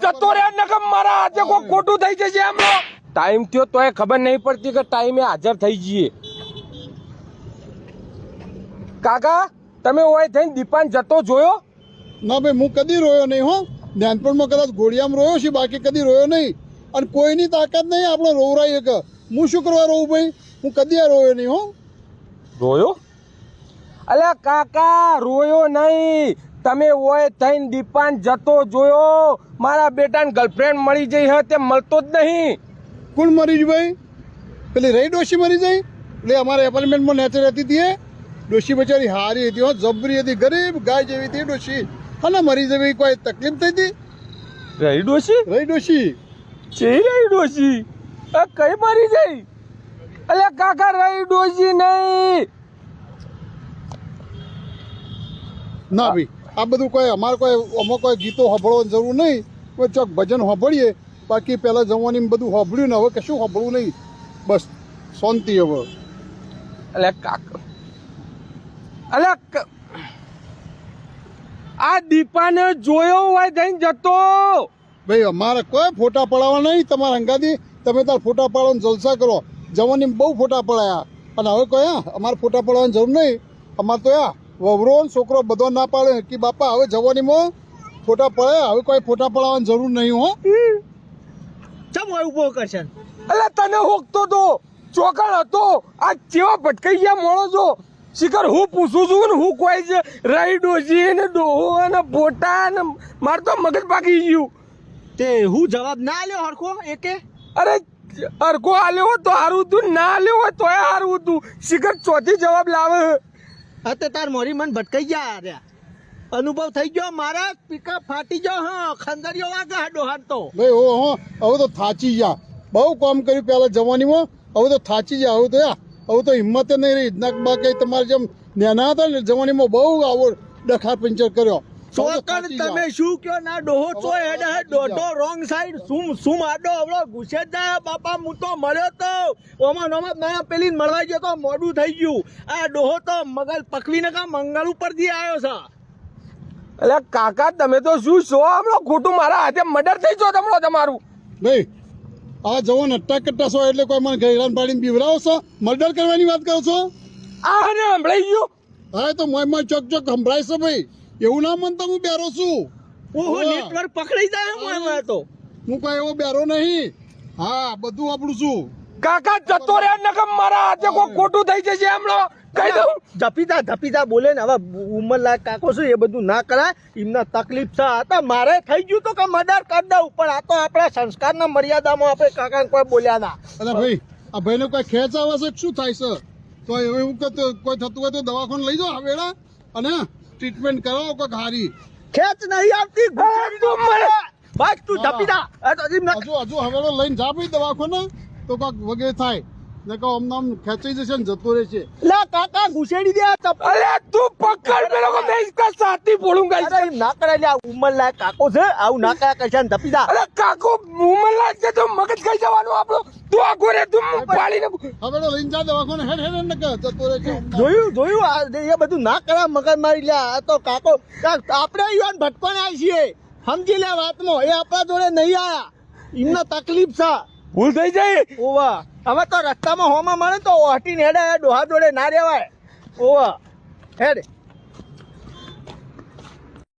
જતો રહ્યા નકમ મારા હાથે કોઈ ખોટું થઈ જશે એમનો ટાઈમ થયો તોય ખબર નહીં પડતી કે ટાઈમે હાજર થઈ જઈએ. કાકા તમે ઓય થઈને દીપાન જતો જોયો? ના ભાઈ હું કદી રોયો નહીં હો. નાનપણમાં કદાચ ઘોડિયામાં રોયો છે બાકી કદી રોયો નહીં. અને કોઈની તાકાત નહીં આપણો રોવરાય એક હું શું કરવા રોવું ભાઈ? હું કદી આ રોયો નહીં હો. રોયો? અલ્યા કાકા રોયો નહીં. તમે ઓય થઈને દીપાન જતો જોયો? મારા બેટાને ગર્લફ્રેન્ડ મળી જઈ હે તે મળતો જ નહીં. કોણ મરી જ ભાઈ? પેલી રહી ડોશી મરી જઈ? એટલે અમારા એપાર્ટમેન્ટમાં નેચર રહેતી હતી એ ડોશી બચારી હારી હતી હો જબરી હતી ગરીબ ગાય જેવી હતી ડોશી. હા મરી જવી કોઈ તકલીફ થઈ હતી? રહી ડોશી? રહી ડોશી. છે રહી ડોશી? આ કઈ મરી જઈ? અલે કાકા રહી ડોશી નહીં. ના ભાઈ. આ બધું કોઈ અમારે કોઈ અમુક કોઈ ગીતો સાંભળવાની જરૂર નહીં. કોઈ ચોક ભજન સાંભળીએ બાકી પહેલાં જવાની બધું સાંભળ્યું ને હવે કશું સાંભળવું નહીં. બસ શાંતિ હવે. એટલે કાક. એટલે આ દીપાને જોયો હોય જઈને જતો. ભાઈ અમારે કોઈ ફોટા પડાવવા નહીં. તમારા હંગાથી તમે તાર ફોટા પાડવાનો જલસા કરો. જવાની બહુ ફોટા પડાયા. અને હવે કોઈ અમારે ફોટા પડાવવાની જરૂર નહીં. અમારે તો યા વવરો છોકરો બધો ના પાડે કે બાપા હવે જવાની મો ફોટા પડે હવે કોઈ ફોટા પડાવવાની જરૂર નહીં હો. ચમ હોય ઊભો કરશે અલ્યા તને હોકતો તો ચોકડ હતો આ કેવા ભટકાઈ ગયા મોળો છો શિખર હું પૂછું છું ને હું કોઈ છે રહી ડોસી ને ડોહો અને ફોટા ને માર તો મગજ પાકી ગયું. તે હું જવાબ ના આલ્યો હરખો? એકે? અરે હરખો આલ્યો તો હારું તું ના આલ્યો હોય તોય હારું હતું. શિખર ચોથી જવાબ લાવે. અત્યારે તાર મોરી મન ભટકાઈ ગયા રહ્યા. અનુભવ થઈ ગયો મારા પિકઅપ ફાટી ગયો, હા. ખંદરીઓ વાગે હાડો હાડ તો. ભાઈ ઓ હો હવે તો થાચી ગયા. બહુ કામ કર્યું પહેલાં જવાનીમાં હવે તો થાચી ગયા, હવે તો હવે તો હિંમત નહીં રહી. નાક બાકી તમારે જેમ નેના હતા ને જવાનીમાં બહુ આવો ડખાર પંચર કર્યો. ચોકડ તમે શું કયો? ના ડોહો છો હેડ હેડ ડોઢો રોંગ સાઈડ સુમ સુમ આડો ઘુસે જ જાય બાપા હું તો મળ્યો તો. ઓમાં નોમાં નયા પેલી મળવા ગયો તો મોડું થઈ ગયું. આ ડોહો તો મગજ પકવીને કા મંગળ ઉપરથી આવ્યો છે. એટલે કાકા તમે તો શું છો? હમણાં ખોટું મારા હાથે મર્ડર થઈ જો તમણો તમારું. ભાઈ આ જવાન અટ્ટા છો એટલે કોઈ મને ગઈરાન પાડીને બીવરાવો છો? મર્ડર કરવાની વાત કરો છો? આ ને સંભળાઈ ગયું. હા તો મોય મોય ચોક ચોક સંભળાય છે ભાઈ. એવું ના મનતા હું બેરો છું. ઓહો. નેટવર્ક પકડાઈ જાય હું એમાં તો. હું કોઈ એવો બેરો નહીં. હા બધું આપણું છું. કાકા જતો રે નકમ મારા હાથે કોઈ ખોટું થઈ જશે હમણાં કહી દઉં. ધપીતા ધપીતા બોલે ને હવે ઉંમર લાયક કાકો શું એ બધું ના કરાય. એમને તકલીફ છે. હતા મારે થઈ ગયું તો કે મદદ કરી દઉં પણ આ તો આપણા સંસ્કારના મર્યાદામાં આપણે કાકા કોઈ બોલ્યા ના. અરે ભાઈ આ ભાઈને કોઈ ખેંચ આવે છે શું થાય છે? તો એવું કે તો કોઈ થતું હોય તો દવાખાને લઈ જાઓ આ વેળા. અને ટ્રીટમેન્ટ કરાવો કોઈ હારી ખેંચ નહીં આવતી તું મને બસ તું ધપી જા હજુ હજુ હવે લઈને જા ભાઈ દવાખાને તો કાક વગેરે થાય. ને કહો અમને ખેંચાઈ જશે ને જતો રહેશે. લે કાકા ઘુસેડી દે અરે તું પકડ મેરો કો મેં ઇસકા સાથી બોલુંગા અરે ના કરે લે ઉમર લાયક કાકો છે. આવું ના કયા કરશે ને ધપી જા અરે કાકો ઉમર લાયક છે તો મગજ ખાઈ જવાનું આપણો. તું આખો રે તું પાડીને હવેડો લઈને જા દવાખાને હેડ હેડ ને જતો જોયું જોયું આ એ બધું ના કરા મગજ મારી લે આ તો કાકો આપણે યુવાન ભટકોણા છીએ. સમજી લે વાતમાં એ આપણા જોડે નહીં આયા. એમને તકલીફ છે. ભૂલ થઈ જાય. ઓવા હવે તો રસ્તામાં હોમાં મળે તો હટીને હેડે ડોહા જોડે ના રહેવાય. ઓવા હેડ.